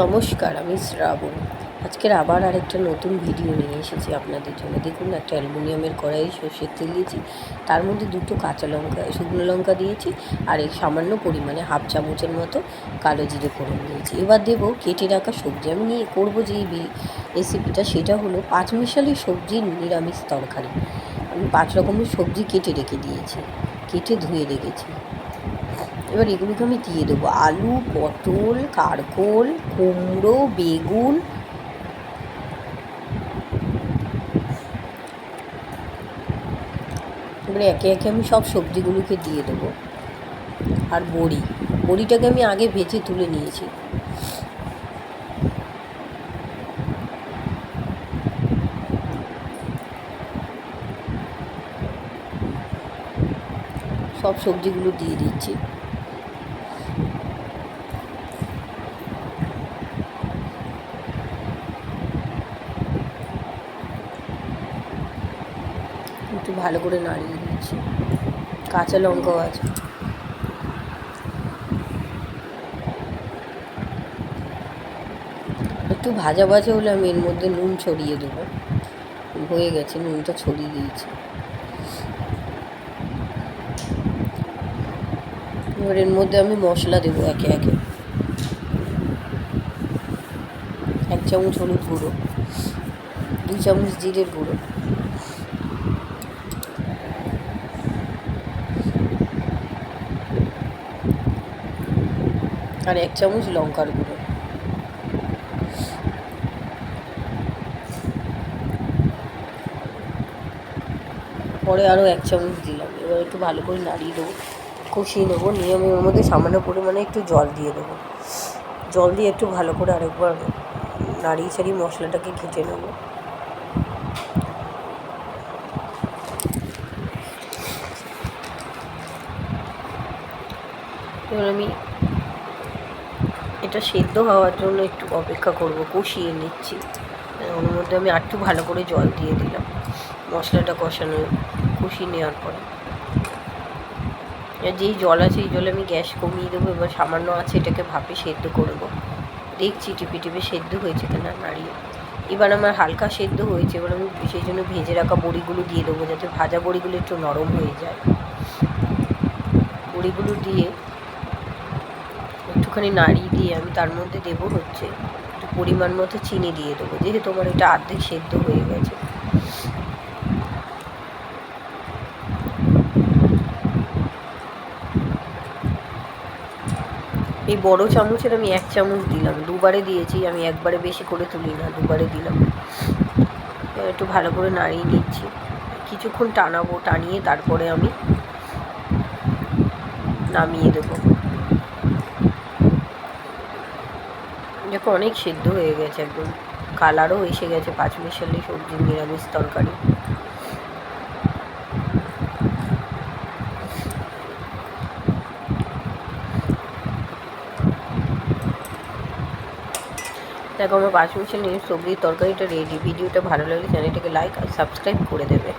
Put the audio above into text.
নমস্কার, আমি শ্রাবণ। আজকের আবার আরেকটা নতুন ভিডিও নিয়ে এসেছি আপনাদের জন্য। দেখুন একটা অ্যালুমিনিয়ামের কড়াই, সর্ষের তেল দিয়েছি। তার মধ্যে দুটো কাঁচা লঙ্কা, শুকনো লঙ্কা দিয়েছি আর এই সামান্য পরিমাণে হাফ চামচের মতো কালো জিরে ফোড়ন দিয়েছি। এবার দেবো কেটে রাখা সবজি। আমি নিয়ে করব যে রেসিপিটা সেটা হলো পাঁচমিশালি সবজির নিরামিষ তরকারি। আমি পাঁচ রকমের সবজি কেটে রেখে দিয়েছি, কেটে ধুয়ে রেখেছি। এবার এগুলোকে আমি দিয়ে দেবো। আলু, পটল, কারকোল, কুমড়ো, বেগুন। এবারে একে একে আমি সব সবজিগুলোকে দিয়ে দেবো। আর বড়ি। বড়িটাকে আমি আগে ভেজে তুলে নিয়েছি। সব সবজিগুলো দিয়ে দিচ্ছি। একটু ভালো করে নাড়িয়ে দিচ্ছি কাঁচা লঙ্কাও আছে। একটু ভাজা ভাজা হলে আমি এর মধ্যে নুন ছড়িয়ে দেবো। হয়ে গেছে, নুনটা ছড়িয়ে দিয়েছি। এবার এর মধ্যে আমি মশলা দেবো একে একে। এক চামচ হলুদ গুঁড়ো, দু চামচ জিরের গুঁড়ো। আর এক চামচ লঙ্কার গুঁড়ো। পরে আরও এক চামচ দিলাম। এবার একটু ভালো করে নাড়িয়ে দেবো, কষিয়ে নেব, নিয়ে আমি ওর মধ্যে সামান্য পরিমাণে একটু জল দিয়ে দেবো। জল দিয়ে একটু ভালো করে আরেকবার নাড়িয়ে ছাড়িয়ে মশলাটাকে ঘেটে নেব। এবার আমি এটা সেদ্ধ হওয়ার জন্য একটু অপেক্ষা করব, কষিয়ে নিচ্ছি। ওর মধ্যে আমি আরেকটু ভালো করে জল দিয়ে দিলাম। মশলাটা কষানো, কষিয়ে নেওয়ার পরে। যেই জল আছে, এই জলে আমি গ্যাস কমিয়ে দেবো, এবার সামান্য আছে এটাকে ভাপে সেদ্ধ করব। দেখছি টিপে টিপে সেদ্ধ হয়েছে কিনা, নাড়িয়ে। এবার আমার হালকা সেদ্ধ হয়েছে, এবার আমি সেই জন্য ভেজে রাখা বড়িগুলো দিয়ে দেবো, যাতে ভাজা বড়িগুলো একটু নরম হয়ে যায়। বড়িগুলো দিয়ে একটুখানি নাড়িয়ে দিয়ে আমি তার মধ্যে দেবো হচ্ছে, একটু পরিমাণ মতো চিনি দিয়ে দেবো। যেহেতু আমার এটা আর্ধেক সেদ্ধ হয়ে গেছে। এই বড় চামচের আমি এক চামচ দিলাম। দুবারে দিয়েছি, আমি একবারে বেশি করে তুলি না, দুবারে দিলাম। একটু ভালো করে নাড়িয়ে নিচ্ছি। কিছুক্ষণ টানাবো, টানিয়ে তারপরে আমি নামিয়ে দেবো। দেখো অনেক সিদ্ধ হয়ে গেছে একদম। কালারও এসে গেছে পাঁচ মিশালি সবজির নিরামিষ তরকারি। দেখো আমার পাঁচ মিশালি সবজির তরকারিটা রেডি ভিডিওটা ভালো লাগলে চ্যানেলটাকে লাইক আর সাবস্ক্রাইব করে দেবে।